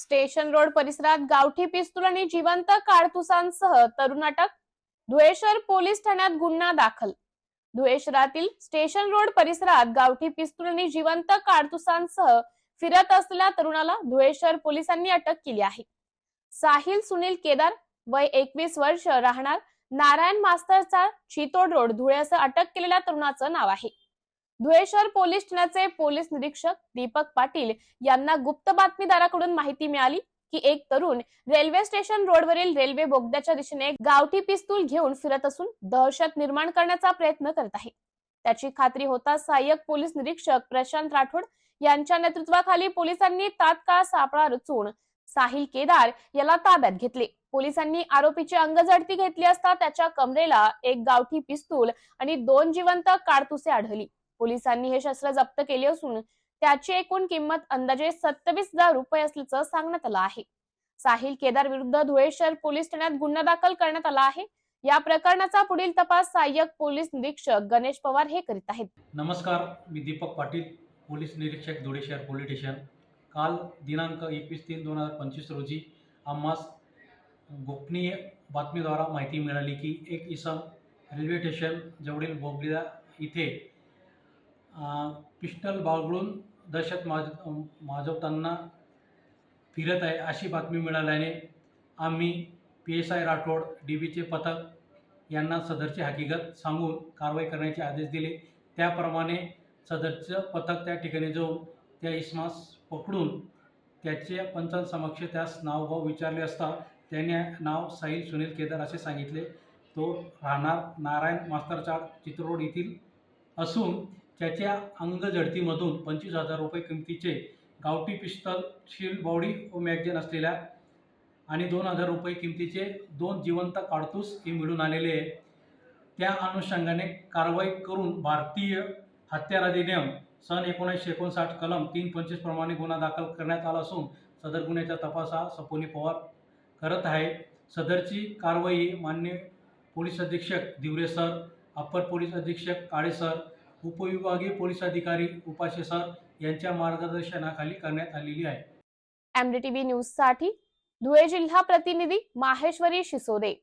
Station road परिसरात गावठी पिस्तूल आणि जिवंत काडतुसांसह तरुण अटक धुळे शहर पोलीस ठाण्यात गुन्हा दाखल. धुळे शहरातील स्टेशन रोड परिसरात गावठी पिस्तूल आणि जिवंत काडतुसांसह फिरत असलेल्या तरुणाला धुळे शहर पोलिसांनी अटक केली आहे. साहिल सुनील केदार वय एकवीस वर्ष राहणार नारायण मास्तरचा चितोड रोड धुळे असं अटक केलेल्या तरुणाचं नाव आहे. धुळे शहर पोलीस ठाण्याचे पोलीस निरीक्षक दीपक पाटील यांना गुप्त बातमीदाराकडून माहिती मिळाली की एक तरुण रेल्वे स्टेशन रोडवरील रेल्वे बोगद्याच्या दिशेने गावठी पिस्तूल घेऊन फिरत असून दहशत निर्माण करण्याचा प्रयत्न करत आहे. त्याची खात्री होताच सहाय्यक पोलीस निरीक्षक प्रशांत राठोड यांच्या नेतृत्वाखाली पोलिसांनी तात्काळ सापळा रचून साहिल केदार याला ताब्यात घेतले. पोलिसांनी आरोपीची अंगझडती घेतली असता त्याच्या कमरेला एक गावठी पिस्तूल आणि दोन जिवंत काडतुसे आढळली. पोलिसांनी हे शस्त्र जप्त केले असून त्याची एकूण किंमत अंदाजे सत्तावीस हजार रुपये असल्याचं सांगण्यात आलं आहे. साहिल केदार विरुद्ध धुळे शहर पोलीस ठाण्यात गुन्हा दाखल करण्यात आला आहे. या प्रकरणाचा पुढील तपास सहाय्यक पोलीस निरीक्षक गणेश पवार हे करीत आहेत. नमस्कार मी दीपक पाटील पोलीस निरीक्षक धुळे शहर पोलीस स्टेशन. काल दिनांक एकवीस तीन दोन हजार पंचवीस रोजी आम्हास गोपनीय बातमीद्वारा माहिती मिळाली की एक इसम रेल्वे स्टेशन जवळील बोगल्या इथे पिस्टल बाळगळून दहशत माज माजवताना फिरत आहे अशी बातमी मिळाल्याने आम्ही P S I Rathod D बीचे पथक यांना सदरची हकीकत सांगून कारवाई करण्याचे आदेश दिले. त्याप्रमाणे सदरचं पथक त्या ठिकाणी जाऊन त्या इस्मास पकडून त्याचे पंचांसमक्ष त्यास नावभाव विचारले असता त्याने नाव साहिल सुनील केदार असे सांगितले. तो राहणार नारायण मास्तरचाड चित्ररोड येथील असून त्याच्या अंगजडतीमधून पंचवीस हजार रुपये किमतीचे गावठी पिस्तल शील्ड बॉडी व मॅगझिन असलेल्या आणि दोन हजार रुपये किमतीचे दोन जिवंत काडतूस हे मिळून आलेले आहे. त्या अनुषंगाने कारवाई करून भारतीय हत्यार अधिनियम सन एकोणीसशे एकोणसाठ कलम तीन पंचवीस प्रमाणे गुन्हा दाखल करण्यात आला असून सदर गुन्ह्याचा तपास हा सपोनी पवार करत आहे. सदरची कारवाई मान्य पोलीस अधीक्षक दिवरे सर अप्पर पोलीस अधीक्षक काळे सर उपविभागीय पोलीस अधिकारी उपाशे सर यांच्या मार्गदर्शनाखाली करण्यात आलेली आहे. एमडीटीव्ही न्यूजसाठी धुळे जिल्हा प्रतिनिधी माहेश्वरी शिसोदे.